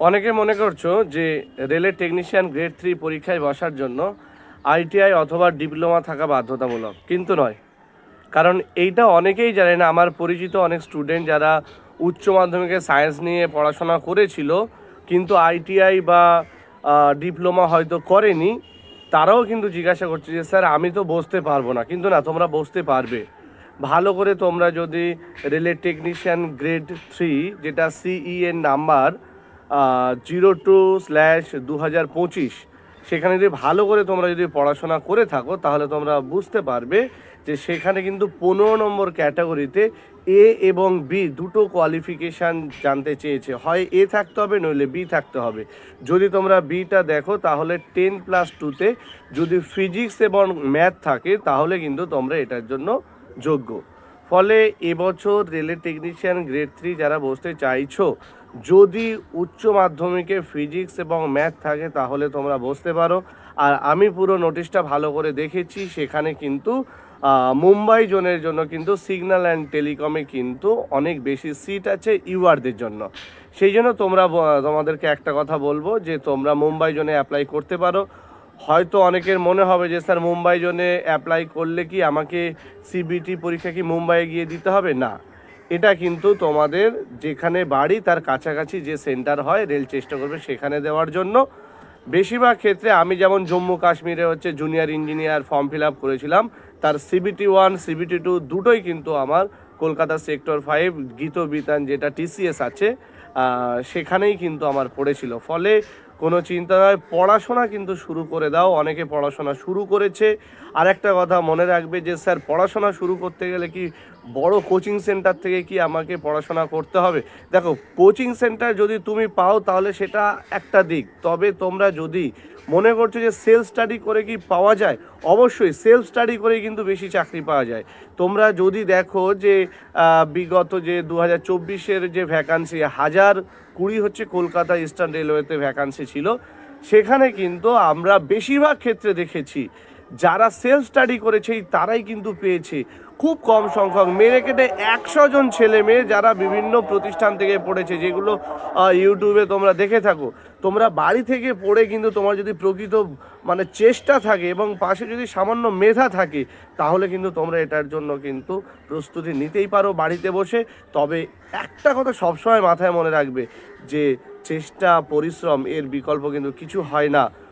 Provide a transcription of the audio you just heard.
অনেকে মনে করছ যে রেলের টেকনিশিয়ান গ্রেড থ্রি পরীক্ষায় বসার জন্য আইটিআই অথবা ডিপ্লোমা থাকা বাধ্যতামূলক, কিন্তু নয়। কারণ এইটা অনেকেই জানে না, আমার পরিচিত অনেক স্টুডেন্ট যারা উচ্চ মাধ্যমিকে সায়েন্স নিয়ে পড়াশোনা করেছিল, কিন্তু আইটিআই বা ডিপ্লোমা হয়তো করেনি, তারাও কিন্তু জিজ্ঞাসা করছে যে, স্যার, আমি তো বসতে পারব না। কিন্তু না, তোমরা বসতে পারবে। ভালো করে তোমরা যদি রেলের টেকনিশিয়ান গ্রেড থ্রি যেটা সিই এর নাম্বার জিরো টু স্ল্যাশ দু হাজার পঁচিশ, সেখানে যদি ভালো করে তোমরা যদি পড়াশোনা করে থাকো, তাহলে তোমরা বুঝতে পারবে যে সেখানে কিন্তু পনেরো নম্বর ক্যাটাগরিতে এ এবং বি দুটো কোয়ালিফিকেশান জানতে চেয়েছে। হয় এ থাকতে হবে, নইলে বি থাকতে হবে। যদি তোমরা বিটা দেখো, তাহলে টেন প্লাস টুতে যদি ফিজিক্স এবং ম্যাথ থাকে, তাহলে কিন্তু তোমরা এটার জন্য যোগ্য। ফলে এবছর রেলের টেকনিশিয়ান গ্রেড থ্রি যারা বসতে চাইছো যদি উচ্চ মাধ্যমিকে ফিজিক্স এবং ম্যাথ থাকে, তাহলে তোমরা বসতে পারো। আর আমি পুরো নোটিশটা ভালো করে দেখেছি, সেখানে কিন্তু মুম্বাই জোনের জন্য কিন্তু সিগন্যাল অ্যান্ড টেলিকমে কিন্তু অনেক বেশি সিট আছে ইউআরদের জন্য। সেই জন্য তোমরা তোমাদেরকে একটা কথা বলব, যে তোমরা মুম্বাই জোনে অ্যাপ্লাই করতে পারো। হয়তো অনেকের মনে হবে যে, স্যার, মুম্বাই জোনে অ্যাপ্লাই করলে কি আমাকে সিবিটি পরীক্ষা কি মুম্বাইয়ে গিয়ে দিতে হবে? না। এটা কিন্তু তোমাদের যেখানে বাড়ি, তার কাছাকাছি যে সেন্টার হয়, রেল চেষ্টা করবে সেখানে দেওয়ার জন্য। বেশিরভাগ ক্ষেত্রে আমি যেমন জম্মু কাশ্মীরে হচ্ছে junior engineer form fill up করেছিলাম, তার সিবিটি ওয়ান সিবিটি টু দুটোই কিন্তু আমার কলকাতা সেক্টর ফাইভ গীত বিতান যেটা টিসিএস আছে সেখানেই কিন্তু আমার পড়েছিল। ফলে কোনো চিন্তা নয়। পড়াশোনা কিন্তু শুরু করে দাও, অনেকে পড়াশোনা শুরু করেছে। আর একটা কথা মনে রাখবে যে, স্যার, পড়াশোনা শুরু করতে গেলে কি বড় কোচিং সেন্টার থেকে কি আমাকে পড়াশোনা করতে হবে? দেখো, কোচিং সেন্টার যদি তুমি পাও তাহলে সেটা একটা দিক। তবে তোমরা যদি মনে করছ যে, সেলফ স্টাডি করে কি পাওয়া যায়? অবশ্যই সেলফ স্টাডি করে কিন্তু বেশি চাকরি পাওয়া যায়। তোমরা যদি দেখো যে বিগত যে দু হাজার যে ভ্যাকান্সি হাজার কুড়ি হচ্ছে কলকাতা ইস্টার্ন রেলওয়েতে ভ্যাকান্সি ছিল। সেখানে কিন্তু আমরা বেশিরভাগ ক্ষেত্রে দেখেছি যারা সেলফ স্টাডি করেছে তারাই কিন্তু পেয়েছে। খুব কম সংখ্যক মেরে কেটে একশো জন ছেলে মেয়ে যারা বিভিন্ন প্রতিষ্ঠান থেকে পড়েছে, যেগুলো ইউটিউবে তোমরা দেখে থাকো। তোমরা বাড়ি থেকে পড়ে কিন্তু তোমার যদি প্রকৃত মানে চেষ্টা থাকে এবং পাশে যদি সামান্য মেধা থাকে, তাহলে কিন্তু তোমরা এটার জন্য কিন্তু প্রস্তুতি নিতেই পারো বাড়িতে বসে। তবে একটা কথা সবসময় মাথায় মনে রাখবে যে, চেষ্টা, পরিশ্রম এর বিকল্প কিন্তু কিছু হয় না।